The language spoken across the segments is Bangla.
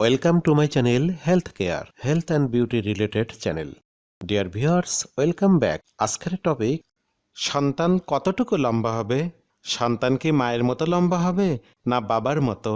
Welcome to my channel health care health and beauty related channel dear viewers, welcome back আজকের টপিক সন্তান কতটুকু লম্বা হবে? সন্তান কি মায়ের মতো লম্বা হবে না বাবার মতো?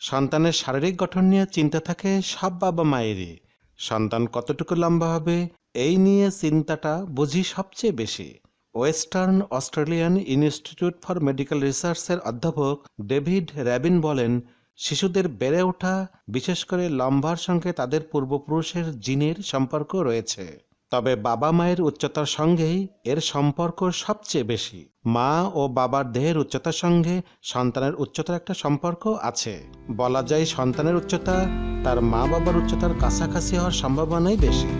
সন্তানের শারীরিক গঠন নিয়ে চিন্তা থাকে সব বাবা মায়েরই। সন্তান কতটুকু লম্বা হবে? এই নিয়ে চিন্তাটা বুঝি সবচেয়ে বেশি। Western Australian institute for medical রিসার্চের অধ্যাপক ডেভিড র্যাবিন বলেন শিশুদের বেড়ে ওঠা, বিশেষ করে লম্বার সঙ্গে তাদের পূর্বপুরুষের জিনের সম্পর্ক রয়েছে। তবে বাবা মায়ের উচ্চতার সঙ্গেই এর সম্পর্ক সবচেয়ে বেশি। মা ও বাবার দেহের উচ্চতার সঙ্গে সন্তানের উচ্চতার একটা সম্পর্ক আছে। বলা যায় সন্তানের উচ্চতা তার মা বাবার উচ্চতার কাছাকাছি হওয়ার সম্ভাবনাই বেশি।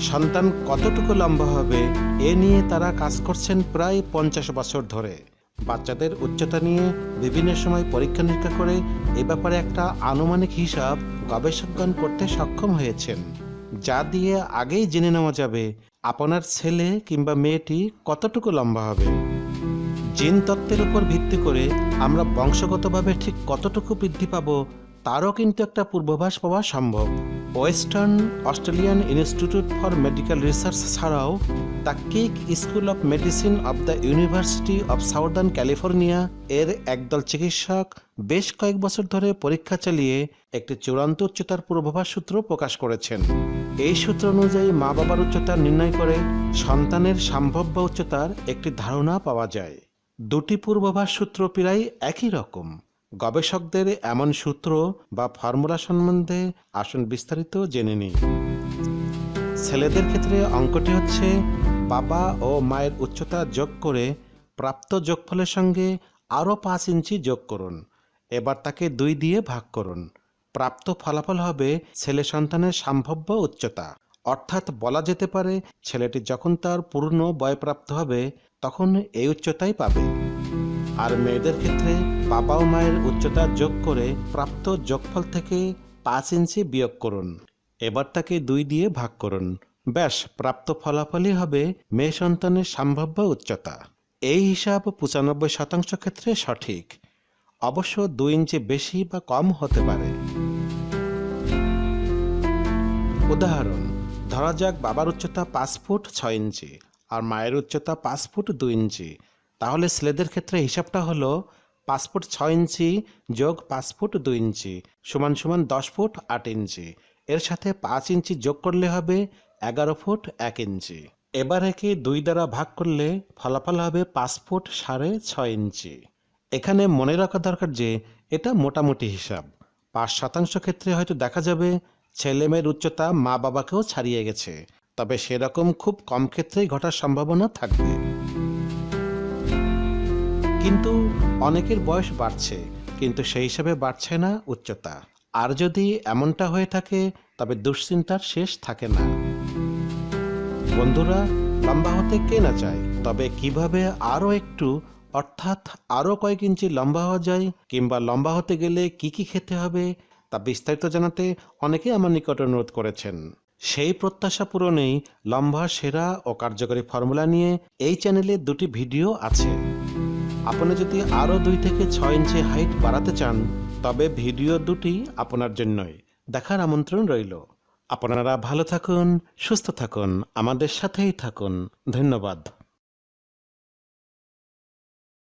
সন্তান কতটুকু লম্বা হবে, এ নিয়ে তারা কাজ করছেন প্রায় পঞ্চাশ বছর ধরে। বাচ্চাদের উচ্চতা নিয়ে বিভিন্ন সময় পরীক্ষা নিরীক্ষা করে এ ব্যাপারে একটা আনুমানিক হিসাব গবেষকগণ করতে সক্ষম হয়েছেন, যা দিয়ে আগেই জেনে নেওয়া যাবে আপনার ছেলে কিংবা মেয়েটি কতটুকু লম্বা হবে। জিন তত্ত্বের উপর ভিত্তি করে আমরা বংশগতভাবে ঠিক কতটুকু বৃদ্ধি পাবো, তারও কিন্তু একটা পূর্বাভাস পাওয়া সম্ভব। Western Australian institute for medical research ছাড়াও the Keck school of medicine of the university of southern California এর একদল চিকিৎসক বেশ কয়েক বছর ধরে পরীক্ষা চালিয়ে একটি চূড়ান্ত উচ্চতার পূর্বাভাস সূত্র প্রকাশ করেছেন। এই সূত্র অনুযায়ী মা বাবার উচ্চতা নির্ণয় করে সন্তানের সম্ভাব্য উচ্চতার একটি ধারণা পাওয়া যায়। দুটি পূর্বাভাস সূত্র প্রায় একই রকম। গবেষকদের এমন সূত্র বা ফর্মুলা সম্বন্ধে আসুন বিস্তারিত জেনে নিই। ছেলেদের ক্ষেত্রে অঙ্কটি হচ্ছে, বাবা ও মায়ের উচ্চতা যোগ করে প্রাপ্ত যোগফলের সঙ্গে আরও পাঁচ ইঞ্চি যোগ করুন। এবার তাকে দুই দিয়ে ভাগ করুন। প্রাপ্ত ফলাফল হবে ছেলে সন্তানের সম্ভাব্য উচ্চতা। অর্থাৎ বলা যেতে পারে, ছেলেটি যখন তার পূর্ণ বয়প্রাপ্ত হবে, তখন এই উচ্চতাই পাবে। আর মেয়েদের ক্ষেত্রে বাবা ও মায়ের উচ্চতা যোগ করে প্রাপ্ত যোগফল থেকে পাঁচ ইঞ্চি বিয়োগ করুন। এবার তাকে দুই দিয়ে ভাগ করুন। ব্যাস, প্রাপ্ত ফলাফলই হবে মেয়ে সন্তানের সম্ভাব্য উচ্চতা। এই হিসাব পঁচানব্বই শতাংশ ক্ষেত্রে সঠিক। অবশ্য দুই ইঞ্চি বেশি বা কম হতে পারে। উদাহরণ, ধরা যাক বাবার উচ্চতা পাঁচ ফুট ছয় ইঞ্চি আর মায়ের উচ্চতা পাঁচ ফুট দুই ইঞ্চি। তাহলে ছেলেদের ক্ষেত্রে হিসাবটা হলো পাঁচ ফুট ছয় ইঞ্চি যোগ পাঁচ ফুট দুই ইঞ্চি সমান সমান দশ ফুট আট ইঞ্চি। এর সাথে পাঁচ ইঞ্চি যোগ করলে হবে এগারো ফুট এক ইঞ্চি। এবার একে দুই দ্বারা ভাগ করলে ফলাফল হবে পাঁচ ফুট সাড়ে ছয় ইঞ্চি। এখানে মনে রাখা দরকার যে এটা মোটামুটি হিসাব। পাঁচ শতাংশ ক্ষেত্রে হয়তো দেখা যাবে ছেলে মেয়ের উচ্চতা মা বাবাকেও ছাড়িয়ে গেছে। তবে সেরকম খুব কম ক্ষেত্রেই ঘটার সম্ভাবনা থাকবে। কিন্তু অনেকের বয়স বাড়ছে, কিন্তু সেই হিসাবে বাড়ছে না উচ্চতা। আর যদি এমনটা হয়ে থাকে, তবে দুশ্চিন্তার শেষ থাকে না। বন্ধুরা, লম্বা হতে কে না চায়? তবে কীভাবে আরও একটু, অর্থাৎ আরও কয়েক ইঞ্চি লম্বা হওয়া যায়, কিংবা লম্বা হতে গেলে কি কি খেতে হবে, তা বিস্তারিত জানাতে অনেকেই আমার নিকট অনুরোধ করেছেন। সেই প্রত্যাশা পূরণেই লম্বা, সেরা ও কার্যকরী ফর্মুলা নিয়ে এই চ্যানেলে দুটি ভিডিও আছে। আপনি যদি আরও দুই থেকে ছয় ইঞ্চি হাইট বাড়াতে চান, তবে ভিডিও দুটি আপনার জন্যই। দেখার আমন্ত্রণ রইল। আপনারা ভালো থাকুন, সুস্থ থাকুন, আমাদের সাথেই থাকুন। ধন্যবাদ।